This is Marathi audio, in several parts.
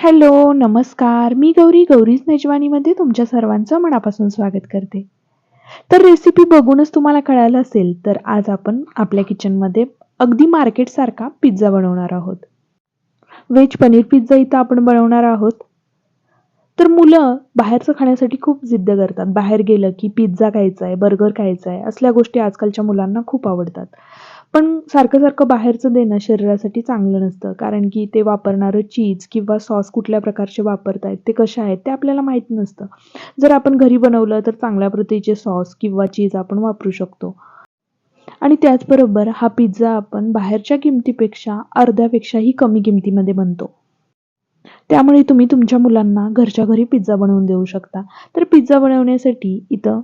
हॅलो, नमस्कार. मी गौरी, गौरीज मेजवानीमध्ये तुमच्या सर्वांचं मनापासून स्वागत करते. तर रेसिपी बघूनच तुम्हाला कळालं असेल, तर आज आपण आपल्या किचनमध्ये अगदी मार्केटसारखा पिझ्झा बनवणार आहोत. व्हेज पनीर पिझ्झा इथं आपण बनवणार आहोत. तर मुलं बाहेरचं खाण्यासाठी खूप जिद्द करतात. बाहेर गेलं की पिझ्झा खायचा आहे, बर्गर खायचा आहे, असल्या गोष्टी आजकालच्या मुलांना खूप आवडतात. पण सारखं-सारखं बाहेरचं देणं शरीरासाठी चांगलं नसतं. कारण की ते वापरणारं चीज किंवा सॉस कुठल्या प्रकारचे वापरतायत, ते कसे आहेत, ते आपल्याला माहीत नसतं. जर आपण घरी बनवलं तर चांगल्या प्रतीचे सॉस किंवा चीज आपण वापरू शकतो. आणि त्याचबरोबर हा पिझ्झा आपण बाहेरच्या किमतीपेक्षा अर्ध्यापेक्षाही कमी किमतीमध्ये बनतो. त्यामुळे तुम्ही तुमच्या मुलांना घरच्या घरी पिझ्झा बनवून देऊ शकता. तर पिझ्झा बनवण्यासाठी इथं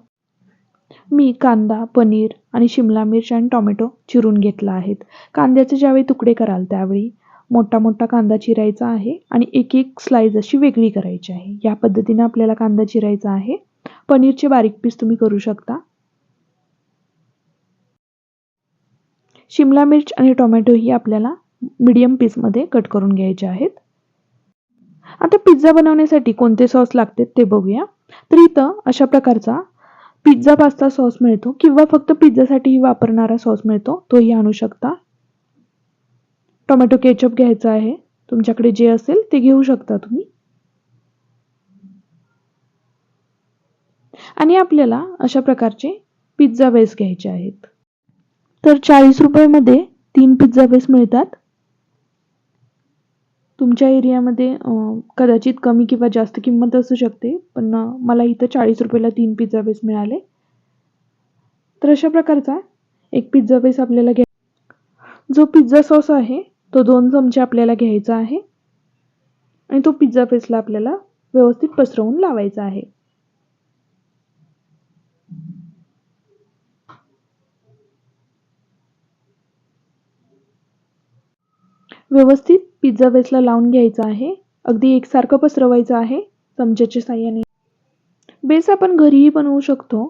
मी कांदा, पनीर आणि शिमला मिर्च आणि टोमॅटो चिरून घेतला आहेत. कांद्याचे ज्यावेळी तुकडे कराल त्यावेळी मोठा-मोठा कांदा चिरायचा आहे आणि एक-एक स्लाईज अशी वेगळी करायची आहे. या पद्धतीने आपल्याला कांदा चिरायचा आहे. पनीरचे बारीक पीस तुम्ही करू शकता. शिमला मिर्च आणि टोमॅटो ही आपल्याला मीडियम पीसमध्ये कट करून घ्यायचे आहेत. आता पिझ्झा बनवण्यासाठी कोणते सॉस लागते ते बघूया. तर इथं अशा प्रकारचा पिझ्झा पास्ता सॉस मिळतो किंवा फक्त पिझ्झासाठी वापरणारा सॉस मिळतो तोही आणू शकता. टोमॅटो केचप घ्यायचा आहे. तुमच्याकडे जे असेल ते घेऊ शकता तुम्ही. आणि आपल्याला अशा प्रकारचे पिझ्झा बेस घ्यायचे आहेत. तर चाळीस रुपयामध्ये तीन पिझ्झा बेस मिळतात. तुमच्या एरियामध्ये कदाचित कमी किंवा जास्त किंमत असू शकते. पण मला इथं चाळीस रुपयाला तीन पिझ्झा बेस मिळाले. तर अशा प्रकारचा एक पिझ्झा बेस आपल्याला घ्या जो पिझ्झा सॉस आहे तो दोन चमचे आपल्याला घ्यायचा आहे आणि तो पिझ्झा बेसला आपल्याला व्यवस्थित पसरवून लावायचा आहे. व्यवस्थित पिझ्झा बेसला लावून घ्यायचा आहे. अगदी एकसारखं पसरवायचं आहे चमच्याच्या साह्याने बेस आपण घरीही बनवू शकतो.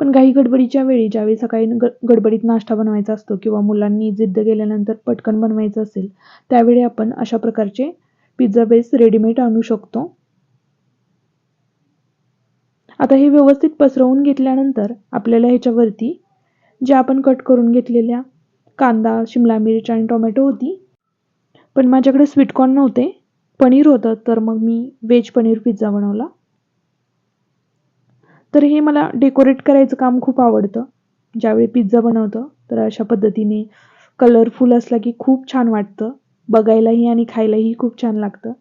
पण काही गडबडीच्या वेळी ज्यावेळी सकाळी गडबडीत नाश्ता बनवायचा असतो किंवा मुलांनी जिद्द केल्यानंतर पटकन बनवायचं असेल, त्यावेळी आपण अशा प्रकारचे पिझ्झा बेस रेडीमेड आणू शकतो. आता हे व्यवस्थित पसरवून घेतल्यानंतर आपल्याला ह्याच्यावरती ज्या आपण कट करून घेतलेल्या कांदा, शिमला मिरच आणि टोमॅटो होती पण माझ्याकडे स्वीटकॉर्न नव्हते. पनीर होतं तर मग मी व्हेज पनीर पिझ्झा बनवला. तर हे मला डेकोरेट करायचं काम खूप आवडतं. ज्यावेळी पिझ्झा बनवतं तर अशा पद्धतीने कलरफुल असला की खूप छान वाटतं. बघायलाही आणि खायलाही खूप छान लागतं.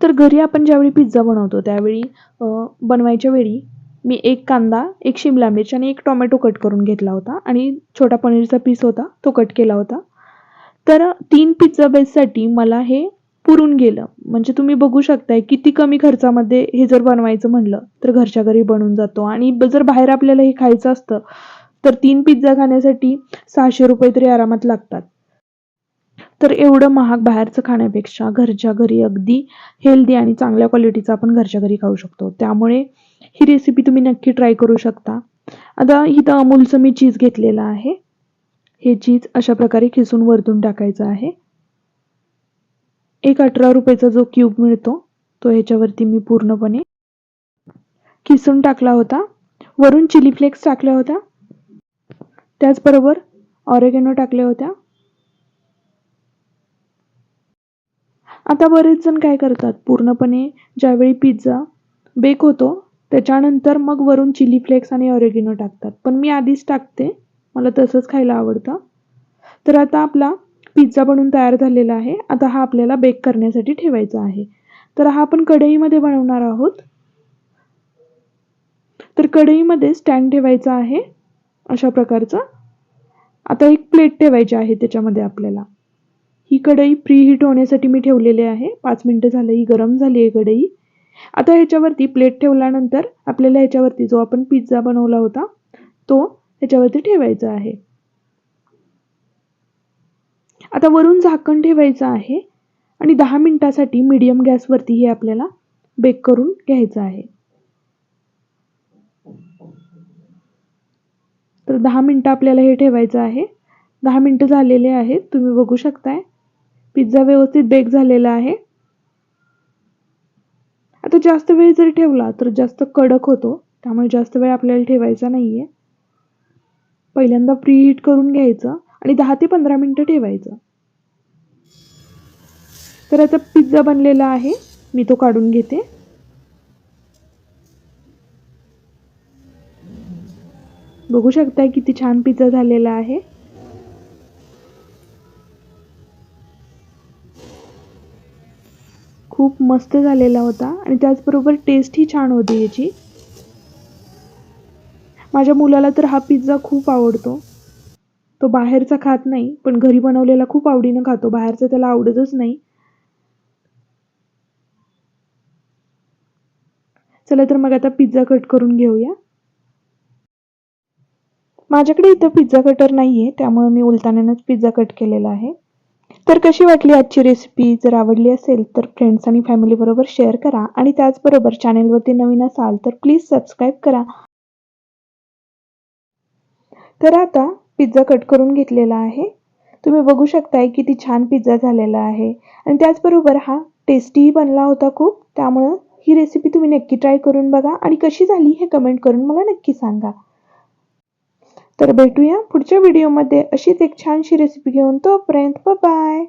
तर घरी आपण ज्यावेळी पिझ्झा बनवतो त्यावेळी बनवायच्या वेळी मी एक कांदा, एक शिमला मिरची आणि एक टोमॅटो कट करून घेतला होता आणि छोटा पनीरचा पीस होता तो कट केला होता. तर तीन पिझ्झा बेससाठी मला हे पुरून गेलं. म्हणजे तुम्ही बघू शकताय किती कमी खर्चामध्ये हे जर बनवायचं म्हणलं तर घरच्या घरी बनून जातो आणि जर बाहेर आपल्याला हे खायचं असतं तर तीन पिझ्झा खाण्यासाठी सहाशे रुपये तरी आरामात लागतात. तर एवढं महाग बाहेरचं खाण्यापेक्षा घरच्या घरी अगदी हेल्दी आणि चांगल्या क्वालिटीचं आपण घरच्या घरी खाऊ शकतो. त्यामुळे ही रेसिपी तुम्ही नक्की ट्राय करू शकता. आता इथं अमूलचं मी चीज घेतलेलं आहे. हे चीज अशा प्रकारे खिसून वरतून टाकायचं आहे. एक अठरा रुपयाचा जो क्यूब मिळतो तो ह्याच्यावरती मी पूर्णपणे खिसून टाकला होता. वरून चिली फ्लेक्स टाकल्या होत्या. त्याचबरोबर ऑरेगेनो टाकल्या होत्या. आता बरेच जण काय करतात पूर्णपणे ज्यावेळी पिझ्झा बेक होतो त्याच्यानंतर मग वरून चिली फ्लेक्स आणि ऑरेगिनो टाकतात. पण मी आधीच टाकते. मला तसंच खायला आवडतं. तर आता आपला पिझ्झा बनवून तयार झालेला आहे. आता हा आपल्याला बेक करण्यासाठी ठेवायचा आहे. तर हा आपण कढईमध्ये बनवणार आहोत. तर कढईमध्ये स्टँड ठेवायचा आहे अशा प्रकारचं. आता एक प्लेट ठेवायची आहे त्याच्यामध्ये आपल्याला. ही कढई प्रीहीट होण्यासाठी मी ठेवलेली आहे. पाच मिनटं झालं ही गरम झाली आहे कढई. आता ह्याच्यावरती प्लेट ठेवल्यानंतर आपल्याला ह्याच्यावरती जो आपण पिझ्झा बनवला होता तो ह्याच्यावरती ठेवायचा आहे. आता वरून झाकण ठेवायचं आहे आणि दहा मिनटासाठी मीडियम गॅसवरती हे आपल्याला बेक करून घ्यायचं आहे. तर दहा मिनटं आपल्याला हे ठेवायचं आहे. दहा मिनटं झालेले आहेत तुम्ही बघू शकताय पिझ्झा व्यवस्थित बेक झालेला आहे. आता जास्त वेळ जर ठेवला तर जास्त कडक होतो. त्यामुळे जास्त वेळ आपल्याला ठेवायचा नाही आहे पहिल्यांदा प्रीहीट करून घ्यायचं आणि दहा ते पंधरा मिनटं ठेवायचं. तर आता पिझ्झा बनलेला आहे. मी तो काढून घेते. बघू शकताय किती छान पिझ्झा झालेला आहे. खूप मस्त झालेला होता आणि त्याचबरोबर टेस्टही छान होती याची. माझ्या मुलाला तर हा पिझ्झा खूप आवडतो. तो बाहेरचा खात नाही पण घरी बनवलेला खूप आवडीनं खातो. बाहेरचा त्याला आवडतच नाही. चला तर मग आता पिझ्झा कट करून घेऊया. माझ्याकडे इथं पिझ्झा कटर नाही आहे त्यामुळे मी उलताण्यानंच पिझ्झा कट केलेला आहे. तर कशी वाटली आजची रेसिपी जर आवडली असेल तर फ्रेंड्स आणि फॅमिलीबरोबर शेअर करा आणि त्याचबरोबर चॅनेलवरती नवीन असाल तर प्लीज सबस्क्राईब करा. तर आता पिझ्झा कट करून घेतलेला आहे. तुम्ही बघू शकताय किती छान पिझ्झा झालेला आहे. आणि त्याचबरोबर हा टेस्टीही बनला होता खूप. त्यामुळं ही रेसिपी तुम्ही नक्की ट्राय करून बघा आणि कशी झाली हे कमेंट करून मला नक्की सांगा. तर भेटूया पुढच्या व्हिडिओमध्ये अशीच एक छानशी रेसिपी घेऊन तोपर्यंत बाय